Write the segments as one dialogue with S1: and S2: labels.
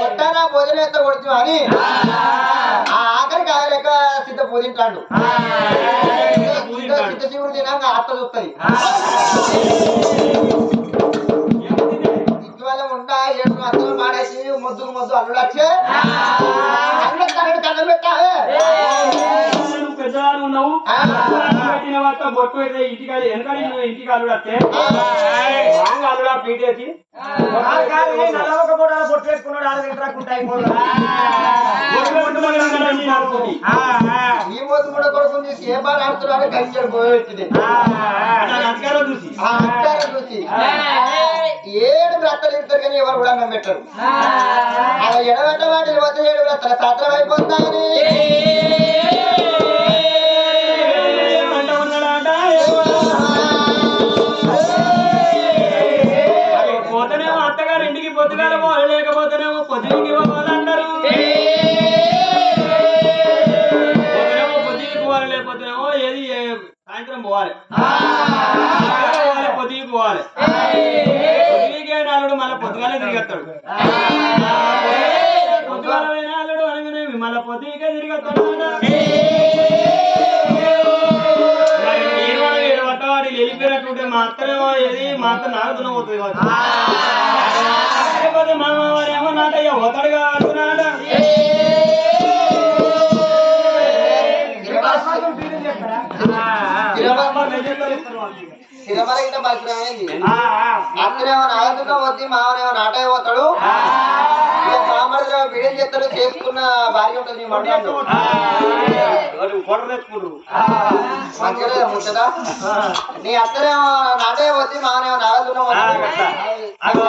S1: కొట్టానా భోజనం ఎంత కొడుతు అని? ఆ ఆఖరి కాయలేక సిద్ధ పూజించాడు. సిద్ధ శివుడు తినాక అత్త చూస్తుంది ఉంటా ఏడు అత్తలు మాడేసి ముద్దుకు ముద్దు అల్లుడు వచ్చే అల్లుడు కన్నం పెట్టావే.
S2: వార్త బొట్టు పెడితే ఇంటికి వెనకాల నువ్వు ఇంటికి అల్లుడు వస్తే? అల్లుడా పీటేసి
S3: పూటలో బొట్టు వేసుకున్నాడు ఆడ తింటాకుంటా.
S1: ఈ కూడా కొడుకుని తీసి ఏ బాగా ఆడుతున్నాడు
S2: చూసి.
S1: చూసి. ఏడు వ్రతలు ఇస్తారు కానీ ఎవరు కూడా నమ్మెట్టారు అలా ఎడబెట్ట వాటి వద్ద ఏడు వ్రతల సత్రం అయిపోతాయని.
S2: పోవాలి. పొద్దుకి పోవాలి పొద్దుకే నాలుడు మళ్ళీ పొద్దుగాలే తిరిగేస్తాడు. పొద్దుగాల నాలుడు అనగానే మళ్ళీ పొద్దుకే తిరిగేస్తాడు వెళ్ళిపోయినట్టుంటే మా అత్తనేమో ఏది మా అత్త నాగుతున్న పోతుంది కావచ్చు. లేకపోతే నాటయ్య
S1: తిరుమల ఇంట పరిశ్రమైంది అక్కడేమో నాగతున్నా వద్ది మామనేమో నాటయ్య పోతాడు సామర్థ్యం బిడ్డలు చేస్తాడు చేసుకున్న భార్య ఉంటుంది నీ మంచిగా ముచ్చదా నీ అత్తనేమో నాటయ్య వద్ది మామనేమో నాగతున్నా వద్ది
S2: అగో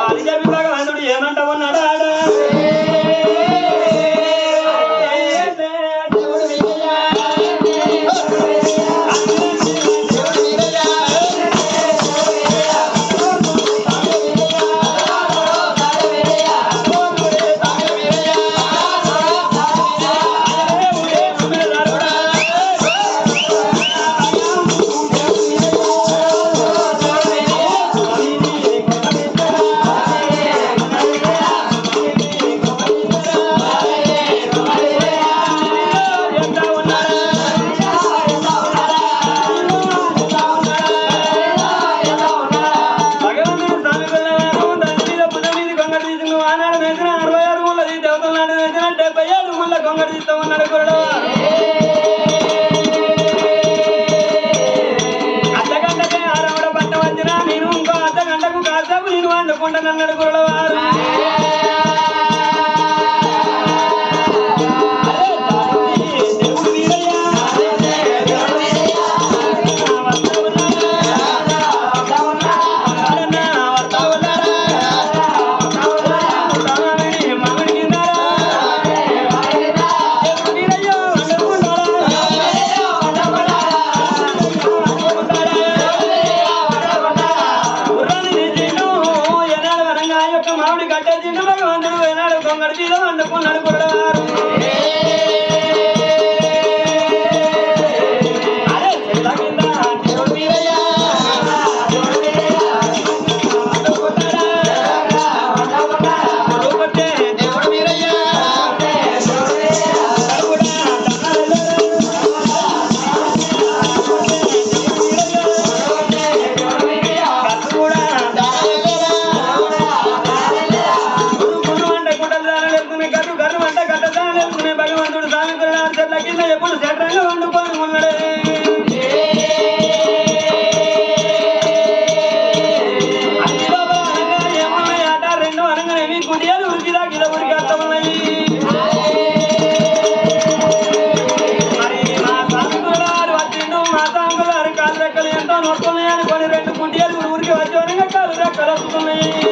S2: రెక్కలు ఎంత నొస్తున్నాయి కొన్ని రెండు గుండియాలు ఊరికి వచ్చి అనగా కాలు రెక్కలు వస్తున్నాయి.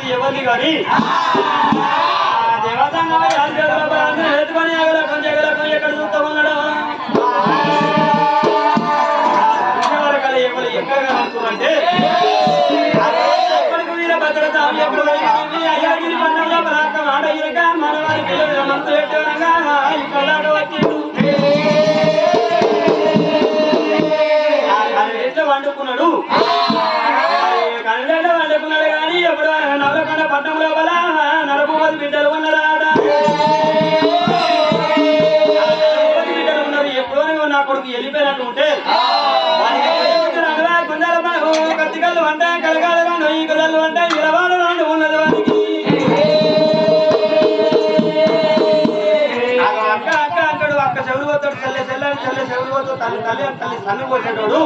S2: అది ఎవరిది కానీ? దేవతంగా ఎత్తుకొని ఎగలకం ఎగలకం ఎక్కడ చూస్తా ఉన్నాడు వరకల ఎవరు భద్రత ఎప్పుడు అయ్యాగిరి పట్టణంలో పదార్థం ఆడగిరిక మనవారి పిల్లలు మనసు ఇక్కడ వచ్చిండు. వండుకున్నాడు? ఎప్పుడు నల్లకొండ పట్టణం లోపల నరభూపతి బిడ్డలు ఉన్నారాడ నరభూపతి బిడ్డలు ఉన్నారు ఎప్పుడో నా కొడుకు వెళ్ళిపోయినట్టు ఉంటే కత్తికల్లు అంటే కలగాలి ఈ గుల్లలు అంటే ఇరవాడు రెండు ఉన్నది వారికి అక్క అక్క అంటాడు అక్క చెవులు పోతాడు చెల్లె చెల్లె చెల్లె చెవులు పోతాడు తల్లి తల్లి అని తల్లి సన్ను పోసేటోడు.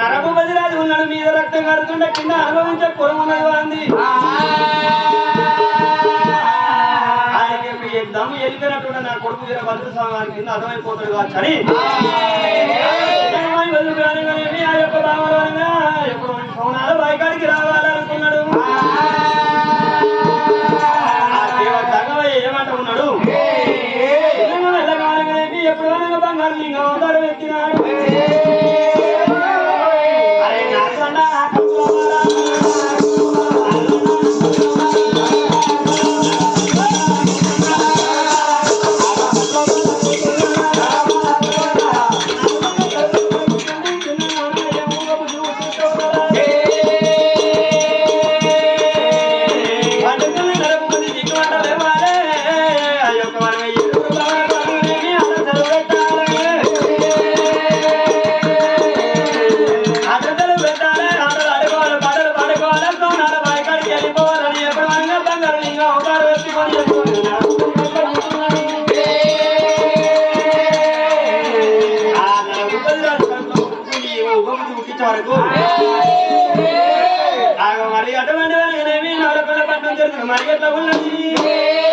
S2: నరపు బదిరాజు ఉన్నాడు మీద రక్తం కడుతుంటే కింద అనుభవించే కులం ఉన్నది వాంది ఆయనకి దమ్ము వెళ్ళిపోయినట్టు నా కొడుకు వీర భద్ర స్వామి కింద అర్థమైపోతాడు కావచ్చు అని. ఆ! యొక్క భావనగా ఎప్పుడు సోనాలు బాయికాడికి రావాలనుకున్నాడు. వరకు ఆగ మరి అటువంటి వారినేమి నలకొండ పట్టణం జరుగుతుంది. మరి ఎట్లా ఉన్నది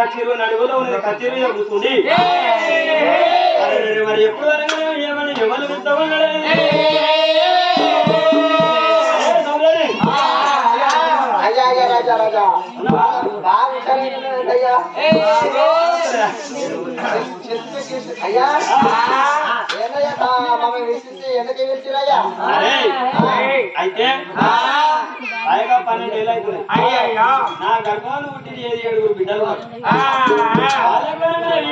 S2: కచ్చిరు నడుగులో ఉన్నది కూర్చుండి అరే అరే, మరి ఎప్పుడు అనగానే ఏమని ఎవరు వెళ్తావన్నాడే
S1: అయ్యా
S2: అయితే పైగా పన్నెండు ఏళ్ళు అవుతుంది నా గర్భాలు పుట్టింది ఏది ఏడుగురు బిడ్డలు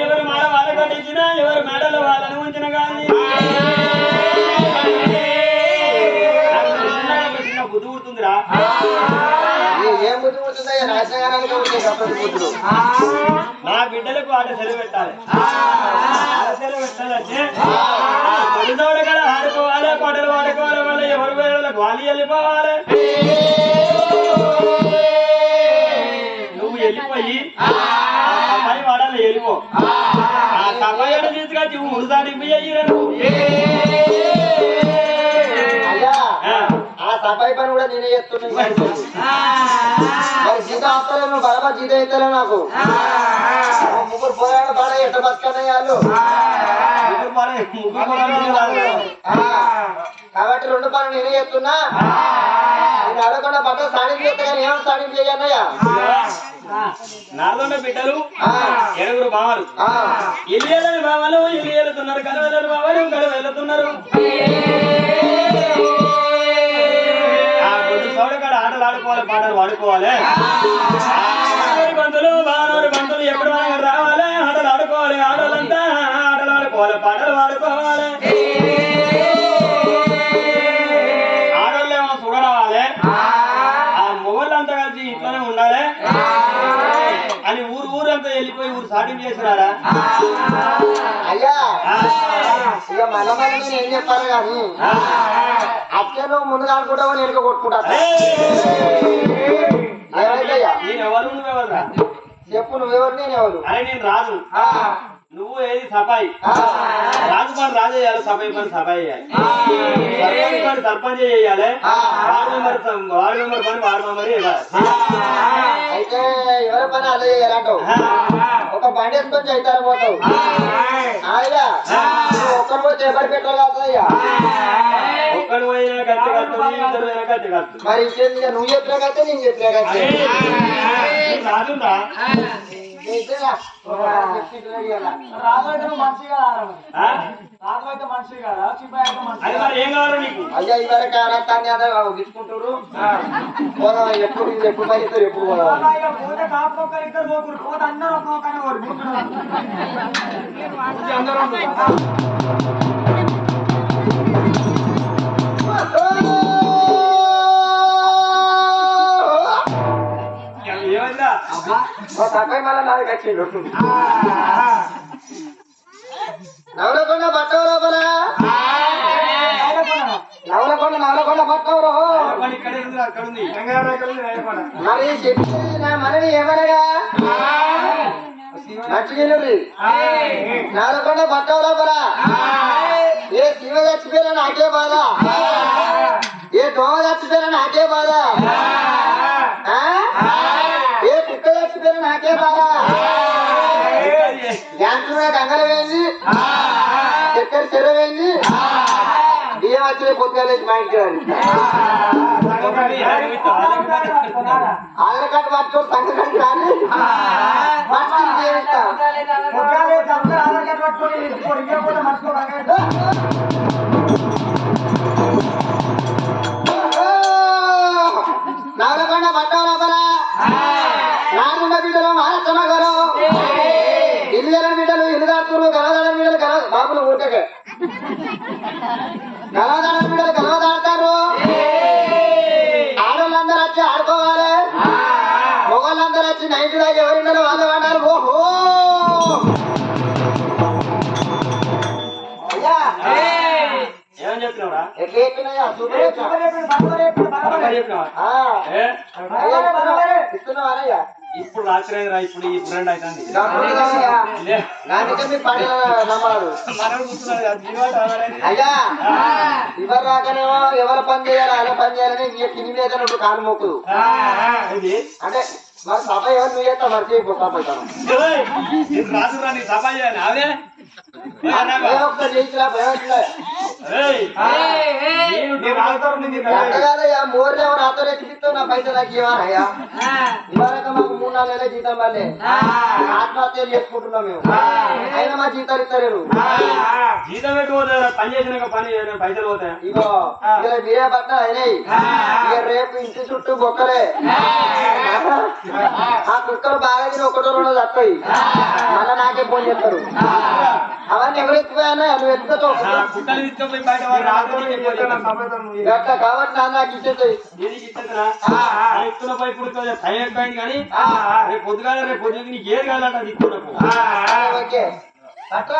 S2: ఎవరు మాడ వాళ్ళ కట్టించినా ఎవరు మేడలో వాళ్ళని ఉంచిన కానీ చిన్న బుద్ధి పుడుతుందిరా.
S1: ఏ- బుద్ధి
S2: నా బిడ్డలకు ఆట సెలవు పెట్టాలి ఆట సెలవు పెట్టాలంటే తొలిదోడ ఆడుకోవాలి పాటలు వాళ్ళు వాళ్ళు వెళ్ళిపోవాలి నువ్వు వెళ్ళిపోయి. సఫాయి వాడాలి వెళ్ళిపో. ఆ ఆడ తీసుకొచ్చి ముడుసాడి అయ్యిరా నువ్వు.
S1: సఫాయి పని కూడా నేనే చేస్తున్నా. మరి జీతం వస్తలే నువ్వు బరాబర్ జీతం ఇస్తలే నాకు. ముగ్గురు పోరాడు బాగా ఎట్ట బతుకన్నయ్య వాళ్ళు.
S2: ముగ్గురు పడ- ముగ్గురు
S1: కాబట్టి రెండు పనులు నేనే చేస్తున్నా నేను అడగకుండా బట్ట సాడింపు చేస్తే కానీ ఏమైనా సాడింపు చేయన్నయ్యా
S2: నాలుగొండ బిడ్డలు ఏడుగురు బావలు ఇల్లు బావలు ఇల్లు వెళ్తున్నారు కడ వెళ్ళని బావలు కడ వెళ్తున్నారు ఆటలు ఆడుకోవాలి పాటలు పాడుకోవాలి. బంతులు బావనూరి బంతులు ఎప్పుడు రావాలి? ఆటలు ఆడుకోవాలి ఆటలంతా ఆటలు ఆడుకోవాలి పాటలు పాడుకోవాలి. సాటింపు చేసినారా?
S1: అయ్యా. ఇక మన మన నేను ఏం చెప్పాను కానీ అట్లే నువ్వు ముందుగా అనుకుంటావు నేను కొట్టుకుంటా. ఏమైందయ్యా?
S2: నేను ఎవరు నువ్వెవరురా
S1: చెప్పు నువ్వెవరు నేను ఎవరు?
S2: అరే నేను రాజు.
S1: ఆ,
S2: నువ్వు ఏది సఫాయి?
S1: ఆ,
S2: రాజు పని రాజు చేయాలి సఫాయి పని సఫాయి చేయాలి. సర్పంచ్ పని సర్పంచ్ చేయాలి. వార్డు మెంబర్ వార్డు మెంబర్ పని వార్డు మెంబర్
S1: అయితే ఎవరి పని అలా చేయాలంటావు? బండి వేసుకొని చైతారు పోతావు నువ్వు ఒక్కరు పోతే పెట్రోల్ కాదయ్యా.
S2: ఒక్కడు పోయినా కత్తి కత్తుంది ఇద్దరు పోయినా కత్తి కత్తుంది
S1: మరి నువ్వు చెప్పినా కట్టే నేను చెప్పినా కట్టే.
S2: రాజుందా
S1: ఇద్దరా? ఒక చెప్పిండ్రు ఇయ్యాల.
S2: ఆ? అది మరి ఏం కావాలి నీకు?
S1: అయ్యా ఇవరకు అనాథాన్ని అదే గిచ్చుకుంటారు పోదాం ఎప్పుడు ఎప్పుడు పైస్తారు ఎప్పుడు పోదాం
S2: ఏమైందా
S1: మా తక్కువ మళ్ళీ నాది కచ్చిండు నవలకొండ పట్టవు లోపల? నవలకొండ నవలకొండ పట్టవురు మరి చెప్పేది నా మనవి ఏమనగా నచ్చిగిరి నవలకొండ పట్టవు లోపల? ఏ శివ చచ్చిపోయినా నాకే బాధ? ఏ దోమ చచ్చిపోయినా నాకే బాధ? చచ్చిపోయినా నాకే బాగా. యాంత్రుగా గంగలు వేసి చక్కెర చెర వేసి బియ్యం వచ్చి పొద్దుగా మా ఇంటి ఆధార్ కార్డు పట్టుకో సంఘటన కానీ మనిషిని జీవిస్తాం ఊరికే గలవదాడ బిడ్డలు గలవదాడతారు ఆడవాళ్ళందరూ వచ్చి ఆడుకోవాలి మొగోళ్ళందరూ వచ్చి నైట్ దాకా ఎవరున్నారు వాళ్ళు అన్నారు ఓహో ఎట్లా చెప్పినాయా సూపర్ చెప్పినా
S2: బాగా ఇప్పుడు రాత్రి అయిందిరా, ఇప్పుడు ఈ ఫ్రెండ్ అవుతుంది.
S1: అయ్యా ఎవరు రాకనేమో ఎవరు పని చేయాలి అలా పని చేయాలని నీ కింది మీద కాలు
S2: ఏంది?
S1: అంటే మరి సభ ఎవరు నువ్వు చేస్తా మరి చేయకు సభ
S2: ఏయ్, నేను రాసురా నీ సభ?
S1: ఒకసారి చేయించరా భయం మోర్లేమో నాతో ఎక్కిస్తావు నా పైసలు నాకు ఇవ్వాలయ్యా ఇవాళ మాకు మూడు నాలుగు నెలల జీతం వల్లే ఆత్మహత్యలు చేసుకుంటున్నాం మేము. అయినా మా జీతాలు ఇస్తలేరు.
S2: జీతం పెట్టుకోతారా పని చేసినాక పని పైసలు పోతాయి?
S1: ఇగో ఇలా మీరే పట్ల అయినాయి. ఇక రేపు ఇంటి చుట్టూ బొక్కలే. ఆ. కుక్కలు బాగా ఒకటో రెండో తక్కువ మళ్ళా నాకే ఫోన్ చేస్తారు. అవన్నీ ఎవరు ఎత్తుకుపోయానా నువ్వు ఎత్తుకో గట్ల కాబట్టి నాన్న
S2: ఇప్పుడు కానీ రేపు పొద్దుగాల రేపు పొద్దుకి నీకు ఏది కావాలంటే అది ఇస్తున్నప్పుడు
S1: అట్లా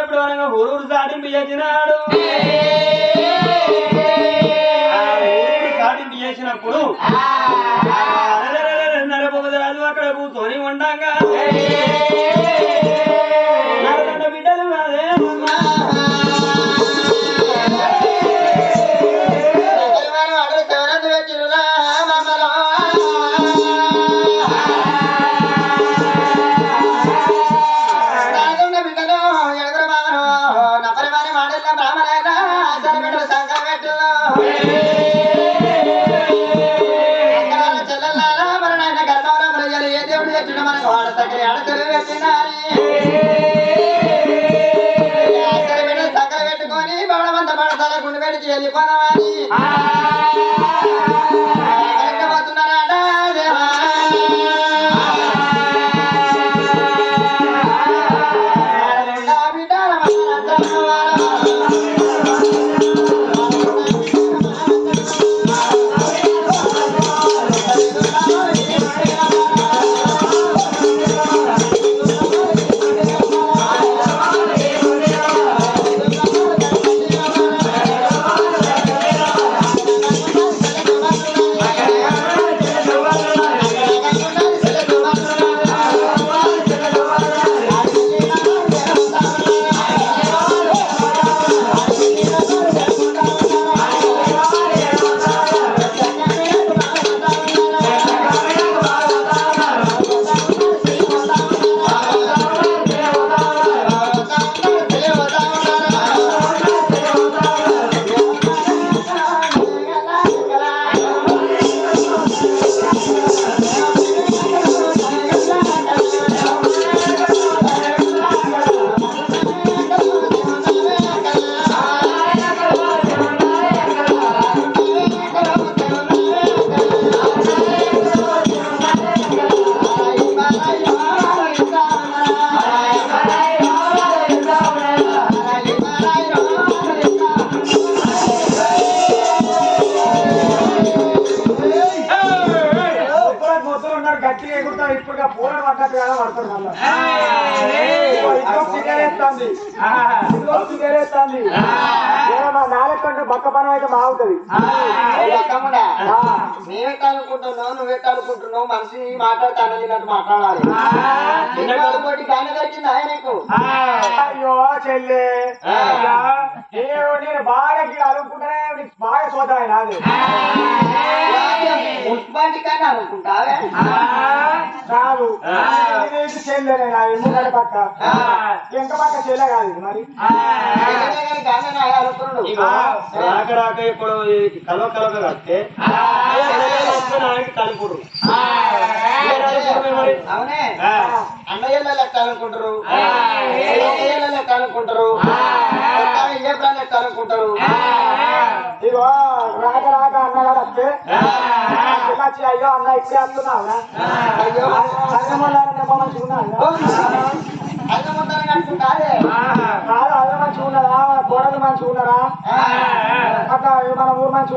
S2: ఎప్పుడు వరంగా ఊరూరు సాటింపు చేసినాడు
S1: గుండు పెట్టి వెళ్ళిపోదామని
S3: ఎగురుతారు ఇప్పుడు పూరడు పడ్డట్టు కదా పడతారు మళ్ళా ఇదిగో సిగరెట్ ఎత్తాంది ఇదిగో సిగరెట్ ఎత్తాంది మా నాలుగు బక్క పనం అయితే
S1: తమ్ముడా మేమెట్టాలనుకుంటున్నావు నువ్వెట్టాలనుకుంటున్నావు మనిషి మాట్లాడితే అన్నదినట్టు మాట్లాడాలి పోటీ గాన దొరికింది ఆయనకు
S3: అయ్యో చెల్లె నేను బాగా అనుకుంటానే నీకు బాగా చూద్దాం నాది
S1: మున్సిపాలిటీ కన్నా అనుకుంటావే
S3: పక్క పక్క చెల్లె కాదు ఇది మరి
S2: రాక రాక ఇప్పుడు కలవ కలవ కడితే కలుపుడు మరి
S1: అవునే
S2: ఆ.
S1: అన్నయ్యల లెక్క అనుకుంటారు అన్నయ్యల అనుకుంటారు లెక్క అనుకుంటారు
S3: ఇగో రాక రాక అన్నగాడు వస్తే అయ్యో అన్న
S1: అయ్యో.
S3: మంచిగా
S1: ముందర అనుకుంటారే
S3: కాదు అదే మంచిగా ఉన్నదా? కోడలు మంచిగా ఉన్నారా అట్లా మన ఊరు మంచిగా